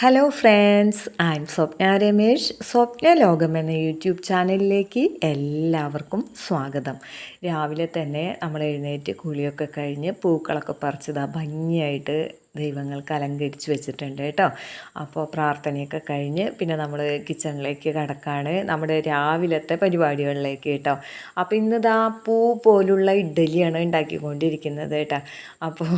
Hello friends I am Swapna Ramesh Swapna ലോകം എന്ന YouTube ചാനലിലേക്ക് എല്ലാവർക്കും സ്വാഗതം. രാവിലെ തന്നെ നമ്മൾ എഴുന്നേറ്റ് കുളിയൊക്കെ കഴിഞ്ഞ് പൂക്കളൊക്കെ പറിച്ചതാ. ഭംഗിയായിട്ട് ദൈവങ്ങൾക്ക് അലങ്കരിച്ച് വെച്ചിട്ടുണ്ട് കേട്ടോ. അപ്പോൾ പ്രാർത്ഥനയൊക്കെ കഴിഞ്ഞ് പിന്നെ നമ്മൾ കിച്ചണിലേക്ക് കടക്കാണ്. നമ്മുടെ രാവിലത്തെ പരിപാടികളിലേക്ക് കേട്ടോ. അപ്പോൾ ഇന്നിതാ പൂ പോലുള്ള ഇഡ്ഡലിയാണ് ഉണ്ടാക്കിക്കൊണ്ടിരിക്കുന്നത് കേട്ടോ. അപ്പോൾ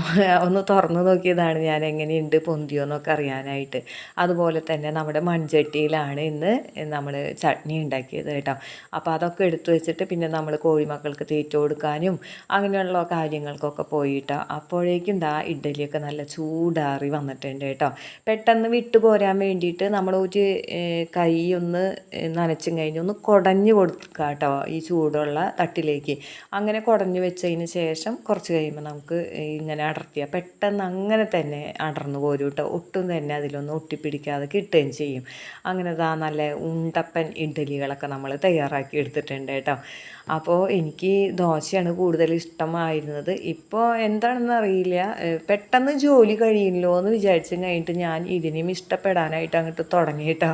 ഒന്ന് തുറന്നു നോക്കിയതാണ് ഞാൻ എങ്ങനെയുണ്ട് പൊന്തിയോ എന്നൊക്കെ അറിയാനായിട്ട്. അതുപോലെ തന്നെ നമ്മുടെ മൺചട്ടിയിലാണ് ഇന്ന് നമ്മൾ ചട്നി ഉണ്ടാക്കിയത് കേട്ടോ. അപ്പോൾ അതൊക്കെ എടുത്തു വെച്ചിട്ട് പിന്നെ നമ്മൾ കോഴിമക്കൾക്ക് തീറ്റ കൊടുക്കാനും അങ്ങനെയുള്ള കാര്യങ്ങൾക്കൊക്കെ പോയിട്ടോ അപ്പോഴേക്കും ദാ ഇഡ്ഡലിയൊക്കെ നല്ല ചൂടാറി വന്നിട്ടുണ്ട് കേട്ടോ. പെട്ടെന്ന് വിട്ടു പോരാൻ വേണ്ടിയിട്ട് നമ്മൾ ഒരു കൈ ഒന്ന് നനച്ചും കഴിഞ്ഞ് ഒന്ന് കുടഞ്ഞു കൊടുക്കുക കേട്ടോ ഈ ചൂടുള്ള തട്ടിലേക്ക്. അങ്ങനെ കുടഞ്ഞു വെച്ചതിന് ശേഷം കുറച്ച് കഴിയുമ്പോൾ നമുക്ക് ഇങ്ങനെ അടർത്തിയ പെട്ടെന്ന് അങ്ങനെ തന്നെ അടർന്നു പോരും കേട്ടോ. ഒട്ടും തന്നെ അതിലൊന്നും ഒട്ടിപ്പിടിക്കാതെ കിട്ടുകയും ചെയ്യും. അങ്ങനെ ദാ നല്ല ഉണ്ടപ്പൻ ഇഡ്ഡലികളൊക്കെ നമ്മൾ തയ്യാറാക്കി എടുത്തിട്ടുണ്ട് കേട്ടോ. അപ്പോൾ എനിക്ക് ദോശയാണ് കൂടുതൽ ഇഷ്ടമായിരുന്നത്. ഇപ്പോൾ എന്താണെന്ന് അറിയില്ല. പെട്ടെന്ന് ജോലി കഴിയില്ലോ എന്ന് വിചാരിച്ചു കഴിഞ്ഞിട്ട് ഞാൻ ഇതിനെയും ഇഷ്ടപ്പെടാനായിട്ട് അങ്ങോട്ട് തുടങ്ങിയിട്ടോ.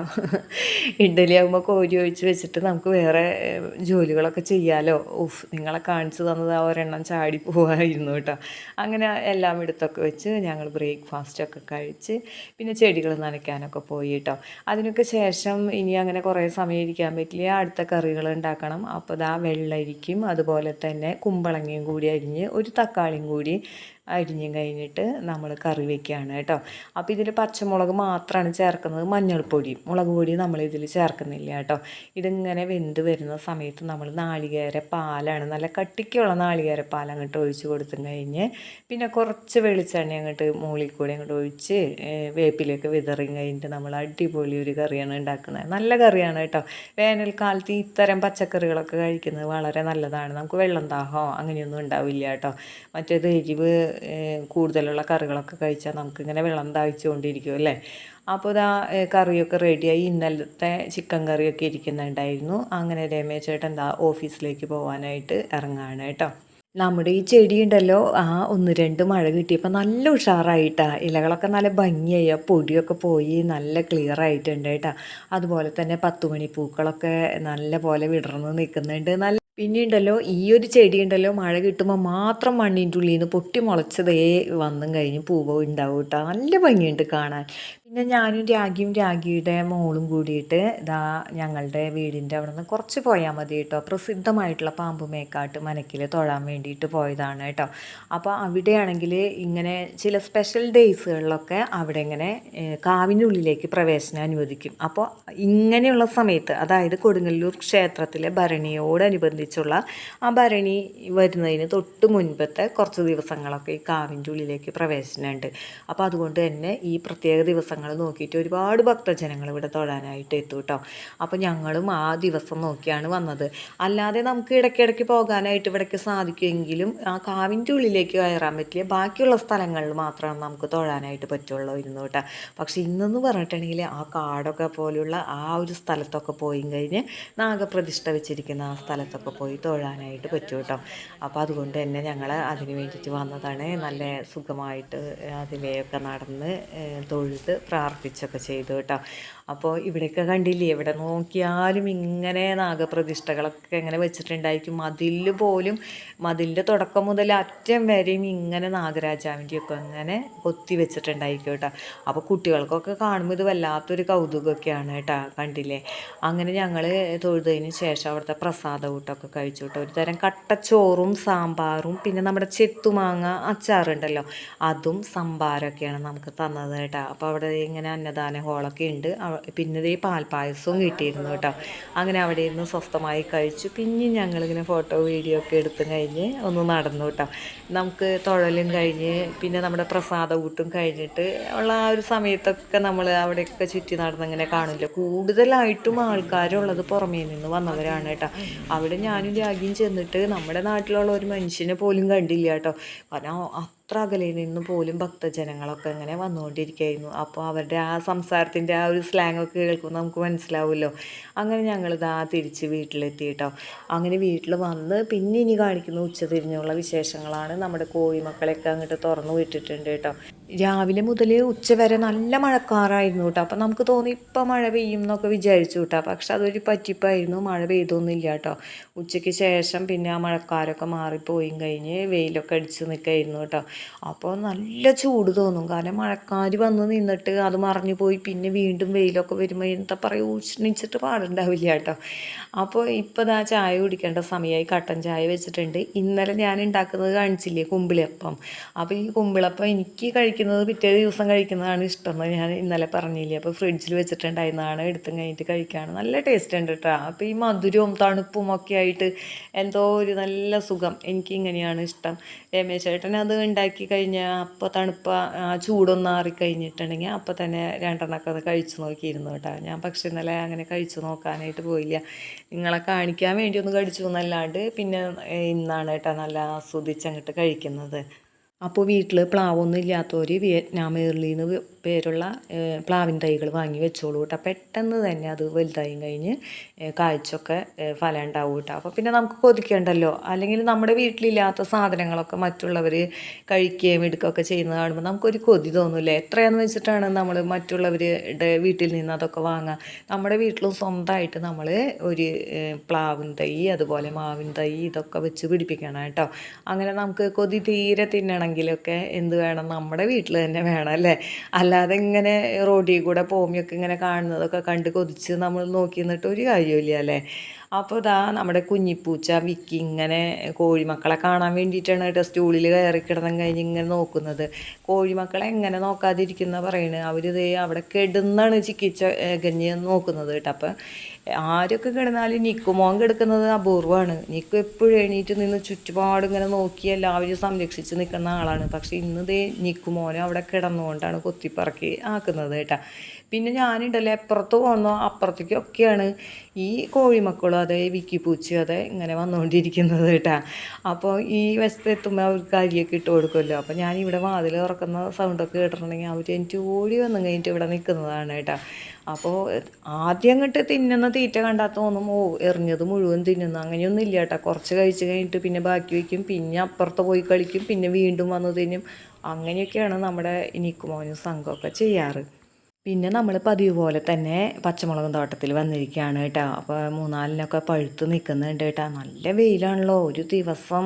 ഇഡ്ഡലി ആകുമ്പോൾ കോരി ഒഴിച്ച് വെച്ചിട്ട് നമുക്ക് വേറെ ജോലികളൊക്കെ ചെയ്യാലോ. ഉഫ് നിങ്ങളെ കാണിച്ചു തന്നത് ആ ഒരെണ്ണം ചാടി പോവായിരുന്നു കേട്ടോ. അങ്ങനെ എല്ലാം എടുത്തൊക്കെ വെച്ച് ഞങ്ങൾ ബ്രേക്ക്ഫാസ്റ്റൊക്കെ കഴിച്ച് പിന്നെ ചെടികൾ നനയ്ക്കാനൊക്കെ പോയി കേട്ടോ. അതിനൊക്കെ ശേഷം ഇനി അങ്ങനെ കുറേ സമയം ഇരിക്കാൻ പറ്റില്ല. അടുത്ത കറികൾ ഉണ്ടാക്കണം. അപ്പോൾ ഇതാ വെള്ളരിക്കും അതുപോലെ തന്നെ കുമ്പളങ്ങയും കൂടി അരിഞ്ഞ് ഒരു തക്കാളിയും കൂടി അരിഞ്ഞും കഴിഞ്ഞിട്ട് നമ്മൾ കറി വെക്കുകയാണ് കേട്ടോ. അപ്പോൾ ഇതിൽ പച്ചമുളക് മാത്രമാണ് ചേർക്കുന്നത്. മഞ്ഞൾപ്പൊടിയും മുളക് പൊടി നമ്മൾ ഇതിൽ ചേർക്കുന്നില്ല കേട്ടോ. ഇതിങ്ങനെ വെന്ത് വരുന്ന സമയത്ത് നമ്മൾ നാളികേര പാലാണ് നല്ല കട്ടിക്കുള്ള നാളികേര പാൽ അങ്ങോട്ട് ഒഴിച്ച് കൊടുത്തു കഴിഞ്ഞ് പിന്നെ കുറച്ച് വെളിച്ചെണ്ണ അങ്ങോട്ട് മുകളിൽ കൂടി അങ്ങോട്ട് ഒഴിച്ച് വേപ്പിലേക്ക് വിതറി കഴിഞ്ഞിട്ട് നമ്മൾ അടിപൊളി ഒരു കറിയാണ് ഉണ്ടാക്കുന്നത്. നല്ല കറിയാണ് കേട്ടോ. വേനൽക്കാലത്ത് ഇത്തരം പച്ചക്കറികളൊക്കെ കഴിക്കുന്നത് വളരെ നല്ലതാണ്. നമുക്ക് വെള്ളം ദാഹമോ അങ്ങനെയൊന്നും ഉണ്ടാവില്ല കേട്ടോ. മറ്റേത് എരിവ് കൂടുതലുള്ള കറികളൊക്കെ കഴിച്ചാൽ നമുക്കിങ്ങനെ വെള്ളം ദാഹിച്ചുകൊണ്ടിരിക്കും അല്ലേ? അപ്പോൾ ഇതാ കറിയൊക്കെ റെഡിയായി. ഇന്നലത്തെ ചിക്കൻ കറിയൊക്കെ ഇരിക്കുന്നുണ്ടായിരുന്നു. അങ്ങനെ രമേശേട്ടൻ ദാ ഓഫീസിലേക്ക് പോകാനായിട്ട് ഇറങ്ങുകയാണ് കേട്ടോ. നമ്മുടെ ഈ ചെടി ഉണ്ടല്ലോ ആ ഒന്ന് രണ്ട് മഴ കിട്ടിയപ്പോൾ നല്ല ഉഷാറായിട്ടാണ് ഇലകളൊക്കെ നല്ല ഭംഗിയായി ആ പൊടിയൊക്കെ പോയി നല്ല ക്ലിയർ ആയിട്ടുണ്ട് കേട്ടോ. അതുപോലെ തന്നെ പത്തുമണി പൂക്കളൊക്കെ നല്ല പോലെ വിടർന്ന് നിൽക്കുന്നുണ്ട്. നല്ല പിന്നെ ഉണ്ടല്ലോ ഈ ഒരു ചെടി ഉണ്ടല്ലോ മഴ കിട്ടുമ്പോൾ മാത്രം മണ്ണിന്റെ ഉള്ളിൽ നിന്ന് പൊട്ടി മുളച്ചതേ വന്നും കഴിഞ്ഞ് പൂവ് ഉണ്ടാവും കേട്ടോ നല്ല ഭംഗിയുണ്ട് കാണാൻ. പിന്നെ ഞാനും രാഗിയും രാഗിയുടെ മോളും കൂടിയിട്ട് ഇതാ ഞങ്ങളുടെ വീടിന്റെ അവിടെ നിന്ന് കുറച്ച് പോയാൽ മതി കേട്ടോ. പ്രസിദ്ധമായിട്ടുള്ള പാമ്പ് മേക്കാട്ട് മനക്കിൽ തൊഴാൻ വേണ്ടിയിട്ട് പോയതാണ് കേട്ടോ. അപ്പോൾ അവിടെയാണെങ്കിൽ ഇങ്ങനെ ചില സ്പെഷ്യൽ ഡേയ്സുകളിലൊക്കെ അവിടെ ഇങ്ങനെ കാവിനുള്ളിലേക്ക് പ്രവേശനം അനുവദിക്കും. അപ്പോൾ ഇങ്ങനെയുള്ള സമയത്ത് അതായത് കൊടുങ്ങല്ലൂർ ക്ഷേത്രത്തിലെ ഭരണിയോടനുബന്ധിച്ചുള്ള ആ ഭരണി വരുന്നതിന് തൊട്ട് മുൻപത്തെ കുറച്ച് ദിവസങ്ങളൊക്കെ ഈ കാവിന്റെ ഉള്ളിലേക്ക് പ്രവേശനമുണ്ട്. അപ്പോൾ അതുകൊണ്ട് തന്നെ ഈ പ്രത്യേക ദിവസം ദിവസങ്ങൾ നോക്കിയിട്ട് ഒരുപാട് ഭക്തജനങ്ങൾ ഇവിടെ തൊഴാനായിട്ട് എത്തും കേട്ടോ അപ്പോൾ ഞങ്ങളും ആ ദിവസം നോക്കിയാണ് വന്നത്. അല്ലാതെ നമുക്ക് ഇടയ്ക്കിടയ്ക്ക് പോകാനായിട്ട് ഇവിടേക്ക് സാധിക്കുമെങ്കിലും ആ കാവിന്റെ ഉള്ളിലേക്ക് കയറാൻ പറ്റിയ ബാക്കിയുള്ള സ്ഥലങ്ങളിൽ മാത്രമാണ് നമുക്ക് തൊഴാനായിട്ട് പറ്റുള്ളൂ ഇരുന്നു കേട്ടോ പക്ഷേ ഇന്നെന്ന് പറഞ്ഞിട്ടുണ്ടെങ്കിൽ ആ കാടൊക്കെ പോലുള്ള ആ ഒരു സ്ഥലത്തൊക്കെ പോയി കഴിഞ്ഞ് നാഗപ്രതിഷ്ഠ വെച്ചിരിക്കുന്ന ആ സ്ഥലത്തൊക്കെ പോയി തൊഴാനായിട്ട് പറ്റും കേട്ടോ അപ്പോൾ അതുകൊണ്ട് തന്നെ ഞങ്ങൾ അതിന് വേണ്ടിയിട്ട് വന്നതാണ്. നല്ല സുഖമായിട്ട് അതിലെയൊക്കെ നടന്ന് തൊഴുത് പ്രാർത്ഥിച്ചൊക്കെ ചെയ്തു കേട്ടോ. അപ്പോൾ ഇവിടെയൊക്കെ കണ്ടില്ലേ? ഇവിടെ നോക്കിയാലും ഇങ്ങനെ നാഗപ്രതിഷ്ഠകളൊക്കെ ഇങ്ങനെ വെച്ചിട്ടുണ്ടായിരിക്കും? മതിൽ പോലും മതിലിന്റെ തുടക്കം മുതൽ അറ്റം വരെയും ഇങ്ങനെ നാഗരാജാവിന്റെയൊക്കെ അങ്ങനെ കൊത്തി വെച്ചിട്ടുണ്ടായിരിക്കും കേട്ടോ. അപ്പോൾ കുട്ടികൾക്കൊക്കെ കാണുമ്പോൾ ഇത് വല്ലാത്തൊരു കൗതുകമൊക്കെയാണ് കേട്ടോ. കണ്ടില്ലേ? അങ്ങനെ ഞങ്ങൾ തൊഴുതതിന് ശേഷം അവിടുത്തെ പ്രസാദ കൂട്ടമൊക്കെ കഴിച്ചു കേട്ടോ. ഒരു തരം കട്ടച്ചോറും സാമ്പാറും പിന്നെ നമ്മുടെ ചെത്തുമാങ്ങ അച്ചാറുണ്ടല്ലോ. അതും സംഭാരമൊക്കെയാണ് നമുക്ക് തന്നത് കേട്ടോ. അപ്പോൾ അവിടെ ഇങ്ങനെ അന്നദാന ഹോളൊക്കെ ഉണ്ട്. പിന്നെ ഈ പാൽപ്പായസവും കിട്ടിയിരുന്നു കേട്ടോ. അങ്ങനെ അവിടെ ഇരുന്ന് സ്വസ്ഥമായി കഴിച്ചു. പിന്നെ ഞങ്ങളിങ്ങനെ ഫോട്ടോ വീഡിയോ ഒക്കെ എടുത്തും കഴിഞ്ഞ് ഒന്ന് നടന്നു കേട്ടോ. നമുക്ക് തുഴലും കഴിഞ്ഞ് പിന്നെ നമ്മുടെ പ്രസാദ കൂട്ടും കഴിഞ്ഞിട്ട് ഉള്ള ആ ഒരു സമയത്തൊക്കെ നമ്മൾ അവിടെയൊക്കെ ചുറ്റി നടന്നിങ്ങനെ കാണില്ല കൂടുതലായിട്ടും ആൾക്കാരുള്ളത് പുറമേ നിന്ന് വന്നവരാണ് കേട്ടോ. അവിടെ ഞാനും രാഗിയും ചെന്നിട്ട് നമ്മുടെ നാട്ടിലുള്ള ഒരു മനുഷ്യനെ പോലും കണ്ടില്ല കേട്ടോ. കാരണം അത്ര അകലയിൽ നിന്ന് പോലും ഭക്തജനങ്ങളൊക്കെ ഇങ്ങനെ വന്നുകൊണ്ടിരിക്കുകയായിരുന്നു. അപ്പോൾ അവരുടെ ആ സംസാരത്തിന്റെ ആ ഒരു സ്ലാങ് ഒക്കെ കേൾക്കുമ്പോൾ നമുക്ക് മനസ്സിലാവുമല്ലോ. അങ്ങനെ ഞങ്ങൾ ഇതാ തിരിച്ച് വീട്ടിലെത്തി കേട്ടോ അങ്ങനെ വീട്ടിൽ വന്ന് പിന്നെ ഇനി കാണിക്കുന്ന ഉച്ചതിരിഞ്ഞുള്ള വിശേഷങ്ങളാണ് നമ്മുടെ കോഴിമക്കളെയൊക്കെ അങ്ങോട്ട് തുറന്നു വിട്ടിട്ടുണ്ട് കേട്ടോ. രാവിലെ മുതൽ ഉച്ച വരെ നല്ല മഴക്കാറായിരുന്നു കേട്ടോ. അപ്പം നമുക്ക് തോന്നി ഇപ്പം മഴ പെയ്യും എന്നൊക്കെ വിചാരിച്ചു കേട്ടോ. പക്ഷെ അതൊരു പറ്റിപ്പായിരുന്നു. മഴ പെയ്തൊന്നുമില്ല കേട്ടോ. ഉച്ചയ്ക്ക് ശേഷം പിന്നെ ആ മഴക്കാരൊക്കെ മാറിപ്പോയും കഴിഞ്ഞ് വെയിലൊക്കെ അടിച്ച് നിൽക്കായിരുന്നു കേട്ടോ. അപ്പോൾ നല്ല ചൂട് തോന്നും. കാരണം മഴക്കാർ വന്ന് നിന്നിട്ട് അത് മറിഞ്ഞു പോയി. പിന്നെ വീണ്ടും വെയിലൊക്കെ വരുമ്പോൾ എന്താ പറയുക ഉഷ്ണിച്ചിട്ട് പാടുണ്ടാവില്ല കേട്ടോ. അപ്പോൾ ഇപ്പോൾ ഇതാ ചായ കുടിക്കേണ്ട സമയമായി കട്ടൻ ചായ വെച്ചിട്ടുണ്ട്. ഇന്നലെ ഞാൻ ഉണ്ടാക്കുന്നത് കാണിച്ചില്ലേ കുമ്പിളപ്പം അപ്പോൾ ഈ കുമ്പിളപ്പം എനിക്ക് കഴിക്കുന്നത് പിറ്റേ ദിവസം കഴിക്കുന്നതാണ് ഇഷ്ടം എന്ന് ഞാൻ ഇന്നലെ പറഞ്ഞില്ലേ. അപ്പോൾ ഫ്രിഡ്ജിൽ വെച്ചിട്ടുണ്ടായിരുന്നതാണ് എടുത്തും കഴിഞ്ഞിട്ട് കഴിക്കുകയാണ് നല്ല ടേസ്റ്റ് ഉണ്ട് കേട്ടോ അപ്പോൾ ഈ മധുരവും തണുപ്പും ഒക്കെ ആയിട്ട് എന്തോ ഒരു നല്ല സുഖം എനിക്ക് ഇങ്ങനെയാണ് ഇഷ്ടം. രമേശ് ചേട്ടൻ അത് ഉണ്ടാക്കി കഴിഞ്ഞാൽ അപ്പോൾ തണുപ്പ് ചൂടൊന്നും ആറിക്കഴിഞ്ഞിട്ടുണ്ടെങ്കിൽ അപ്പോൾ തന്നെ രണ്ടെണ്ണമൊക്കെ അത് കഴിച്ചു നോക്കിയിരുന്നു കേട്ടോ ഞാൻ പക്ഷേ ഇന്നലെ അങ്ങനെ കഴിച്ചു നോക്കാനായിട്ട് പോയില്ല. നിങ്ങളെ കാണിക്കാൻ വേണ്ടി ഒന്ന് കഴിച്ചു എന്നല്ലാണ്ട് പിന്നെ ഇന്നാണ് കേട്ടോ നല്ല ആസ്വദിച്ചങ്ങോട്ട് കഴിക്കുന്നത്. അപ്പോൾ വീട്ടിൽ പ്ലാവൊന്നും ഇല്ലാത്തവർ വിയറ്റ്നാം ഏർലിന്ന് പേരുള്ള പ്ലാവിൻ തൈകൾ വാങ്ങി വെച്ചോളൂ കേട്ടോ പെട്ടെന്ന് തന്നെ അത് വലുതായും കഴിഞ്ഞ് കാഴ്ചയൊക്കെ ഫലം ഉണ്ടാവും കേട്ടോ അപ്പോൾ പിന്നെ നമുക്ക് കൊതിക്കേണ്ടല്ലോ. അല്ലെങ്കിൽ നമ്മുടെ വീട്ടിലില്ലാത്ത സാധനങ്ങളൊക്കെ മറ്റുള്ളവർ കഴിക്കുകയും എടുക്കുകയൊക്കെ ചെയ്യുന്നത് കാണുമ്പോൾ നമുക്കൊരു കൊതി തോന്നില്ലേ? എത്രയാണെന്ന് വെച്ചിട്ടാണ് നമ്മൾ മറ്റുള്ളവരുടെ വീട്ടിൽ നിന്ന് അതൊക്കെ വാങ്ങുക നമ്മുടെ വീട്ടിലും സ്വന്തമായിട്ട് നമ്മൾ ഒരു പ്ലാവിൻ തൈ അതുപോലെ മാവിൻ തൈ ഇതൊക്കെ വെച്ച് പിടിപ്പിക്കണം കേട്ടോ അങ്ങനെ നമുക്ക് കൊതി തീരെ തിന്നണമെങ്കിലൊക്കെ എന്ത് വേണം? നമ്മുടെ വീട്ടിൽ തന്നെ വേണം അല്ലേ? അല്ലാതെ ഇങ്ങനെ റോഡിൽ കൂടെ പോമിയൊക്കെ ഇങ്ങനെ കാണുന്നതൊക്കെ കണ്ട് കൊതിച്ച് നമ്മൾ നോക്കി നിന്നിട്ട് ഒരു കാര്യമില്ല അല്ലേ? അപ്പോൾ ഇതാ നമ്മുടെ കുഞ്ഞിപ്പൂച്ച വിക്കി ഇങ്ങനെ കോഴിമക്കളെ കാണാൻ വേണ്ടിയിട്ടാണ് കേട്ടോ സ്റ്റൂളിൽ കയറി കിടന്നും കഴിഞ്ഞ് ഇങ്ങനെ നോക്കുന്നത്. കോഴിമക്കളെ എങ്ങനെ നോക്കാതിരിക്കുന്ന പറയണ്? അവരിത് അവിടെ കെടുന്നാണ് ചിക്കിച്ച ഗഞ്ഞ് നോക്കുന്നത് കേട്ടോ. അപ്പം ആരൊക്കെ കിടന്നാലും നിക്കുമോൻ കിടക്കുന്നത് അപൂർവമാണ്. നിക്കു എപ്പോഴും എണീറ്റ് നിന്ന് ചുറ്റുപാട് ഇങ്ങനെ നോക്കി എല്ലാവരും സംരക്ഷിച്ച് നിൽക്കുന്ന ആളാണ്. പക്ഷെ ഇന്ന് ദേ നിക്കുമോനെ അവിടെ കിടന്നുകൊണ്ടാണ് കൊത്തിപ്പറക്കി ആക്കുന്നത് കേട്ടോ. പിന്നെ ഞാനുണ്ടല്ലോ എപ്പുറത്ത് പോകുന്നോ അപ്പുറത്തേക്കൊക്കെയാണ് ഈ കോഴിമക്കളും അതെ വിക്കിപ്പൂച്ചി അതെ ഇങ്ങനെ വന്നുകൊണ്ടിരിക്കുന്നത് കേട്ടാ. അപ്പോൾ ഈ വശത്ത് എത്തുമ്പോൾ അവർക്ക് അരിയൊക്കെ ഇട്ട് കൊടുക്കുമല്ലോ. അപ്പോൾ ഞാൻ ഇവിടെ വാതിൽ തുറക്കുന്ന സൗണ്ടൊക്കെ കേട്ടിട്ടുണ്ടെങ്കിൽ അവർ എനിക്ക് ഓടി വന്നു കഴിഞ്ഞിട്ട് ഇവിടെ നിൽക്കുന്നതാണ് കേട്ടാ. അപ്പോൾ ആദ്യം അങ്ങോട്ട് തിന്നുന്ന തീറ്റ കണ്ടാൽ തോന്നും ഓ എറിഞ്ഞത് മുഴുവൻ തിന്നുന്നു. അങ്ങനെയൊന്നും ഇല്ല കേട്ടോ. കുറച്ച് കഴിച്ച് കഴിഞ്ഞിട്ട് പിന്നെ ബാക്കി വയ്ക്കും പിന്നെ അപ്പുറത്ത് പോയി കളിക്കും പിന്നെ വീണ്ടും വന്ന് തിന്നും. അങ്ങനെയൊക്കെയാണ് നമ്മുടെ ഇനിക്കുമോനും സംഘമൊക്കെ ചെയ്യാറ്. പിന്നെ നമ്മൾ പതിവ് പോലെ തന്നെ പച്ചമുളകും തോട്ടത്തിൽ വന്നിരിക്കുകയാണ് കേട്ടോ. അപ്പോൾ മൂന്നാലിനൊക്കെ പഴുത്ത് നിൽക്കുന്നുണ്ട് കേട്ടോ. നല്ല വെയിലാണല്ലോ. ഒരു ദിവസം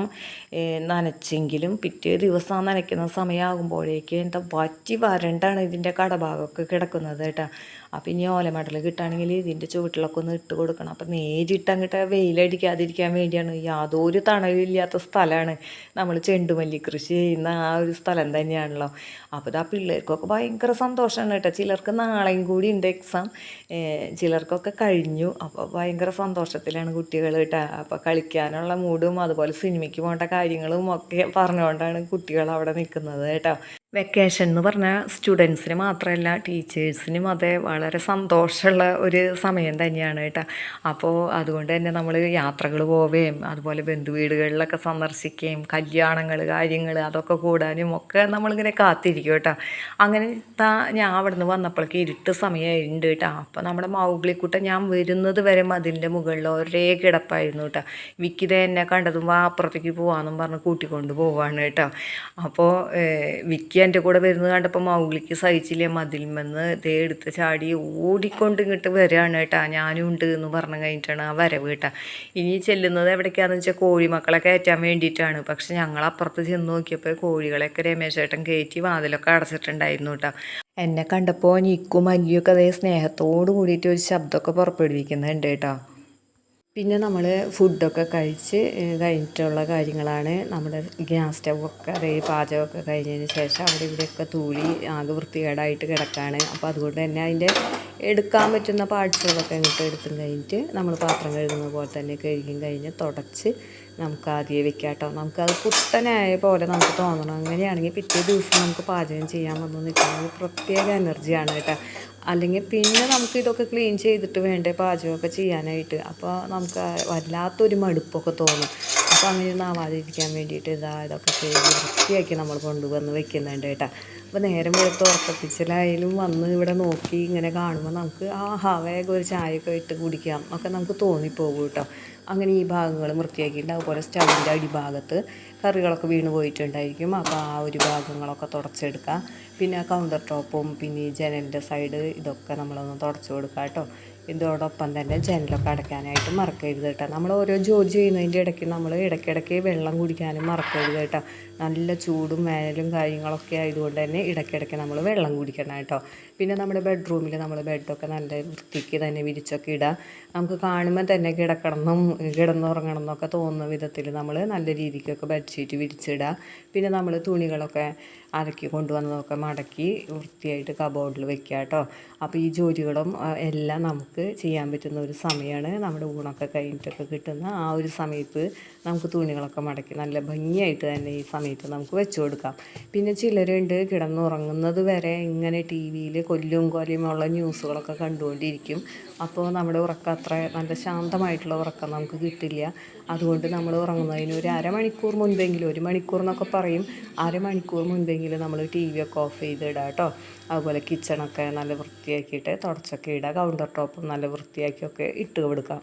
നനച്ചെങ്കിലും പിറ്റേ ദിവസം നനയ്ക്കുന്ന സമയമാകുമ്പോഴേക്ക് എന്താ വറ്റി വരണ്ടാണ് ഇതിന്റെ കടഭാഗമൊക്കെ കിടക്കുന്നത് കേട്ടോ. അപ്പോൾ ഇനി ഓലമടൽ കിട്ടുകയാണെങ്കിൽ ഇതിന്റെ ചുവട്ടിലൊക്കെ ഒന്ന് ഇട്ട് കൊടുക്കണം. അപ്പോൾ നേരിട്ട് അങ്ങോട്ട് വെയിലടിക്കാതിരിക്കാൻ വേണ്ടിയാണ് യാതൊരു തണലില്ലാത്ത സ്ഥലമാണ്. നമ്മൾ ചെണ്ടുമല്ലി കൃഷി ചെയ്യുന്ന ആ ഒരു സ്ഥലം തന്നെയാണല്ലോ. അപ്പോൾ ആ പിള്ളേർക്കൊക്കെ ഭയങ്കര സന്തോഷമാണ് കേട്ടോ. ചിലർക്ക് നാളെയും കൂടി ഉണ്ട് എക്സാം ചിലർക്കൊക്കെ കഴിഞ്ഞു. അപ്പോൾ ഭയങ്കര സന്തോഷത്തിലാണ് കുട്ടികൾ കേട്ടോ. അപ്പോൾ കളിക്കാനുള്ള മൂഡും അതുപോലെ സിനിമയ്ക്ക് പോകേണ്ട കാര്യങ്ങളും ഒക്കെ പറഞ്ഞുകൊണ്ടാണ് കുട്ടികൾ അവിടെ നിൽക്കുന്നത് കേട്ടോ. വെക്കേഷൻ എന്ന് പറഞ്ഞാൽ സ്റ്റുഡൻസിന് മാത്രമല്ല ടീച്ചേഴ്സിനും അതെ വളരെ സന്തോഷമുള്ള ഒരു സമയം തന്നെയാണ് കേട്ടോ. അപ്പോൾ അതുകൊണ്ട് തന്നെ നമ്മൾ യാത്രകൾ പോവുകയും അതുപോലെ ബന്ധുവീടുകളിലൊക്കെ സന്ദർശിക്കുകയും കല്യാണങ്ങൾ കാര്യങ്ങൾ അതൊക്കെ കൂടാനും ഒക്കെ നമ്മളിങ്ങനെ കാത്തിരിക്കും കേട്ടോ. അങ്ങനെ ഞാൻ അവിടെ നിന്ന് വന്നപ്പോഴേക്ക് ഇരുട്ട് സമയമായിട്ടുണ്ട് കേട്ടോ. അപ്പോൾ നമ്മുടെ മൗഗ്ലിക്കുട്ട ഞാൻ വരുന്നത് വരെ മതിലിന്റെ മുകളിൽ ഒരേ കിടപ്പായിരുന്നു കേട്ടോ. വിക്കിത എന്നെ കണ്ടതും അപ്പുറത്തേക്ക് പോകാമെന്നും പറഞ്ഞ് കൂട്ടിക്കൊണ്ട് പോവാണ് കേട്ടോ. അപ്പോൾ വിക്കി എന്റെ കൂടെ വരുന്നത് കണ്ടപ്പോൾ മൗഗ്ലിക്ക് സഹിച്ചില്ല? മതിൽമെന്ന് ദേ എടുത്ത് ചാടി ഓടിക്കൊണ്ട് ഇങ്ങോട്ട് വരികയാണ് കേട്ടാ. ഞാനും ഉണ്ട് എന്ന് പറഞ്ഞു കഴിഞ്ഞിട്ടാണ് ആ വരവ് കേട്ടാ. ഇനി ചെല്ലുന്നത് എവിടേക്കാണെന്ന് വെച്ചാൽ കോഴിമക്കളെ കയറ്റാൻ വേണ്ടിയിട്ടാണ്. പക്ഷെ ഞങ്ങൾ അപ്പുറത്ത് ചെന്ന് നോക്കിയപ്പോൾ കോഴികളെയൊക്കെ രമേശേട്ടൻ കയറ്റി വാതിലൊക്കെ അടച്ചിട്ടുണ്ടായിരുന്നു കേട്ടോ. എന്നെ കണ്ടപ്പോൾ നിക്കും അല്ലിയൊക്കെ അതേ സ്നേഹത്തോട് കൂടിയിട്ട് ഒരു ശബ്ദമൊക്കെ പുറപ്പെടുവിക്കുന്നുണ്ട് കേട്ടോ. പിന്നെ നമ്മൾ ഫുഡൊക്കെ കഴിച്ച് കഴിഞ്ഞിട്ടുള്ള കാര്യങ്ങളാണ് നമ്മുടെ ഗ്യാസ് സ്റ്റൗവൊക്കെ അതേ പാചകമൊക്കെ കഴിഞ്ഞതിന് ശേഷം അവിടെ ഇവിടെയൊക്കെ തൂളി ആകെ വൃത്തികേടായിട്ട് കിടക്കുകയാണ് അപ്പോൾ അതുകൊണ്ട് തന്നെ അതിന്റെ എടുക്കാൻ പറ്റുന്ന പാഴ്ചകളൊക്കെ അങ്ങോട്ട് എടുത്തും കഴിഞ്ഞിട്ട് നമ്മൾ പാത്രം കഴുകുന്ന പോലെ തന്നെ കഴുകിയും കഴിഞ്ഞ് തുടച്ച് നമുക്ക് ആദ്യം വെക്കാം കേട്ടോ നമുക്കത് പുത്തനായ പോലെ നമുക്ക് തോന്നണം. അങ്ങനെയാണെങ്കിൽ പിറ്റേ ദിവസം നമുക്ക് പാചകം ചെയ്യാൻ വന്നു നിൽക്കുന്നത് പ്രത്യേക എനർജിയാണ് കേട്ടോ. അല്ലെങ്കിൽ പിന്നെ നമുക്ക് ഇതൊക്കെ ക്ലീൻ ചെയ്തിട്ട് വേണ്ടേ പാചകമൊക്കെ ചെയ്യാനായിട്ട്. അപ്പോൾ നമുക്ക് വല്ലാത്തൊരു മടുപ്പൊക്കെ തോന്നും. അപ്പോൾ അങ്ങനെ ആവാതിരിക്കാൻ വേണ്ടിയിട്ട് ഇതാ ഇതൊക്കെ ചെയ്ത് വൃത്തിയാക്കി നമ്മൾ കൊണ്ടുവന്ന് വെക്കുന്നുണ്ട് കേട്ടോ. അപ്പോൾ നേരം വെളുത്ത് ഉറക്കപ്പിച്ചിലായാലും വന്ന് ഇവിടെ നോക്കി ഇങ്ങനെ കാണുമ്പോൾ നമുക്ക് ആ വേഗം ഒരു ചായയൊക്കെ ഇട്ട് കുടിക്കാം. ഒക്കെ നമുക്ക് തോന്നിപ്പോകും കേട്ടോ. അങ്ങനെ ഈ ഭാഗങ്ങൾ വൃത്തിയാക്കിയിട്ട് അതുപോലെ സ്റ്റൗവിന്റെ അടിഭാഗത്ത് കറികളൊക്കെ വീണ് പോയിട്ടുണ്ടായിരിക്കും. അപ്പോൾ ആ ഒരു ഭാഗങ്ങളൊക്കെ തുടച്ചെടുക്കുക. പിന്നെ കൗണ്ടർ ടോപ്പും പിന്നെ ഈ ജനലിന്റെ സൈഡ് ഇതൊക്കെ നമ്മളൊന്ന് തുടച്ചു കൊടുക്കുക കേട്ടോ. ഇതോടൊപ്പം തന്നെ ജനലൊക്കെ അടയ്ക്കാനായിട്ട് മറക്കരുത് കേട്ടോ. നമ്മൾ ഓരോ ജോലി ചെയ്യുന്നതിന്റെ ഇടയ്ക്ക് നമ്മൾ ഇടയ്ക്കിടയ്ക്ക് വെള്ളം കുടിക്കാനും മറക്കരുത് കേട്ടോ. നല്ല ചൂടും വേനലും കാര്യങ്ങളൊക്കെ ആയതുകൊണ്ട് തന്നെ ഇടയ്ക്കിടയ്ക്ക് നമ്മൾ വെള്ളം കുടിക്കണം കേട്ടോ. പിന്നെ നമ്മുടെ ബെഡ്റൂമിൽ നമ്മൾ ബെഡൊക്കെ നല്ല വൃത്തിക്ക് തന്നെ വിരിച്ചൊക്കെ ഇടുക നമുക്ക് കാണുമ്പോൾ തന്നെ കിടക്കണം കിടന്നുറങ്ങണം എന്നൊക്കെ തോന്നുന്ന വിധത്തിൽ നമ്മൾ നല്ല രീതിക്കൊക്കെ ബെഡ്ഷീറ്റ് വിരിച്ചിടുക പിന്നെ നമ്മൾ തുണികളൊക്കെ അലക്കി കൊണ്ടുവന്നതൊക്കെ മടക്കി വൃത്തിയായിട്ട് കബോർഡിൽ വെക്കുക കേട്ടോ അപ്പോൾ ഈ ജോലികളും എല്ലാം നമുക്ക് ചെയ്യാൻ പറ്റുന്ന ഒരു സമയമാണ് നമ്മുടെ ഊണൊക്കെ കഴിഞ്ഞിട്ടൊക്കെ കിട്ടുന്ന ആ ഒരു സമയത്ത് നമുക്ക് തുണികളൊക്കെ മടക്കി നല്ല ഭംഗിയായിട്ട് തന്നെ ഈ സമയത്ത് നമുക്ക് വെച്ചു കൊടുക്കാം. പിന്നെ ചിലരുണ്ട് കിടന്നുറങ്ങുന്നത് വരെ ഇങ്ങനെ ടി വിയിൽ കൊല്ലും കൊലയുമുള്ള ന്യൂസുകളൊക്കെ കണ്ടുകൊണ്ടിരിക്കും. അപ്പോൾ നമ്മുടെ ഉറക്കം അത്ര നല്ല ശാന്തമായിട്ടുള്ള ഉറക്കം നമുക്ക് കിട്ടില്ല. അതുകൊണ്ട് നമ്മൾ ഉറങ്ങുന്നതിന് ഒരു അരമണിക്കൂർ മുൻപെങ്കിലും ഒരു മണിക്കൂർ എന്നൊക്കെ പറയും. അരമണിക്കൂർ മുൻപെങ്കിലും നമ്മൾ ടി വി ഒക്കെ ഓഫ് ചെയ്ത് ഇടുക കേട്ടോ. അതുപോലെ കിച്ചണൊക്കെ നല്ല വൃത്തിയാക്കിയിട്ട് തുടച്ചൊക്കെ ഇടുക കൗണ്ടർ ടോപ്പും നല്ല വൃത്തിയാക്കിയൊക്കെ ഇട്ട് കൊടുക്കാം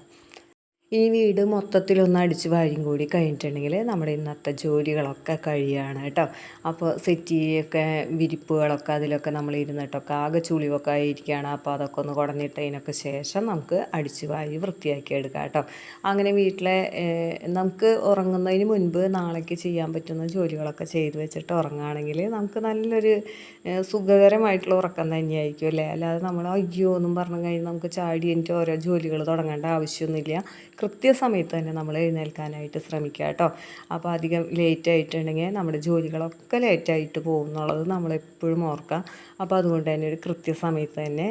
ഈ വീട് മൊത്തത്തിലൊന്ന് അടിച്ച് വാരിയും കൂടി കഴിഞ്ഞിട്ടുണ്ടെങ്കിൽ നമ്മുടെ ഇന്നത്തെ ജോലികളൊക്കെ കഴിയുകയാണ് കേട്ടോ. അപ്പോൾ സെറ്റിയൊക്കെ വിരിപ്പുകളൊക്കെ അതിലൊക്കെ നമ്മൾ ഇരുന്നിട്ടൊക്കെ ആകെ ചുളിവൊക്കെ ആയിരിക്കുകയാണ്. അപ്പോൾ അതൊക്കെ ഒന്ന് കുടഞ്ഞിട്ടതിനൊക്കെ ശേഷം നമുക്ക് അടിച്ച് വാരി വൃത്തിയാക്കി എടുക്കാം കേട്ടോ. അങ്ങനെ വീട്ടിലെ നമുക്ക് ഉറങ്ങുന്നതിന് മുൻപ് നാളേക്ക് ചെയ്യാൻ പറ്റുന്ന ജോലികളൊക്കെ ചെയ്ത് വെച്ചിട്ട് ഉറങ്ങുകയാണെങ്കിൽ നമുക്ക് നല്ലൊരു സുഖകരമായിട്ടുള്ള ഉറക്കം തന്നെയായിരിക്കും അല്ലേ? അല്ലാതെ നമ്മൾ അയ്യോ എന്നും പറഞ്ഞു കഴിഞ്ഞാൽ നമുക്ക് ചാടി എനിക്ക് ഓരോ ജോലികൾ തുടങ്ങേണ്ട ആവശ്യമൊന്നുമില്ല. കൃത്യസമയത്ത് തന്നെ നമ്മൾ എഴുന്നേൽക്കാനായിട്ട് ശ്രമിക്കുക കേട്ടോ. അപ്പോൾ അധികം ലേറ്റ് ആയിട്ടുണ്ടെങ്കിൽ നമ്മുടെ ജോലികളൊക്കെ ലേറ്റായിട്ട് പോകും എന്നുള്ളത് നമ്മളെപ്പോഴും ഓർക്കുക. അപ്പോൾ അതുകൊണ്ട് തന്നെ ഒരു കൃത്യസമയത്ത് തന്നെ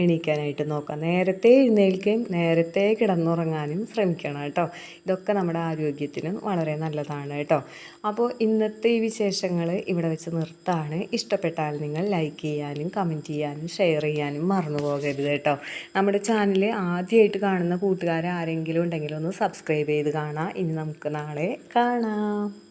എണീക്കാനായിട്ട് നോക്കുക നേരത്തെ എഴുന്നേൽക്കുകയും നേരത്തെ കിടന്നുറങ്ങാനും ശ്രമിക്കണം കേട്ടോ. ഇതൊക്കെ നമ്മുടെ ആരോഗ്യത്തിനും വളരെ നല്ലതാണ് കേട്ടോ. അപ്പോൾ ഇന്നത്തെ ഈ വിശേഷങ്ങൾ ഇവിടെ വെച്ച് നിർത്താണ്. ഇഷ്ടപ്പെട്ടാൽ നിങ്ങൾ ലൈക്ക് ചെയ്യാനും കമന്റ് ചെയ്യാനും ഷെയർ ചെയ്യാനും മറന്നു പോകരുത് കേട്ടോ. നമ്മുടെ ചാനൽ ആദ്യമായിട്ട് കാണുന്ന കൂട്ടുകാരെ ആരെങ്കിലും ഉണ്ടെങ്കിൽ ഒന്ന് സബ്സ്ക്രൈബ് ചെയ്ത് കാണാം. ഇനി നമുക്ക് നാളെ കാണാം.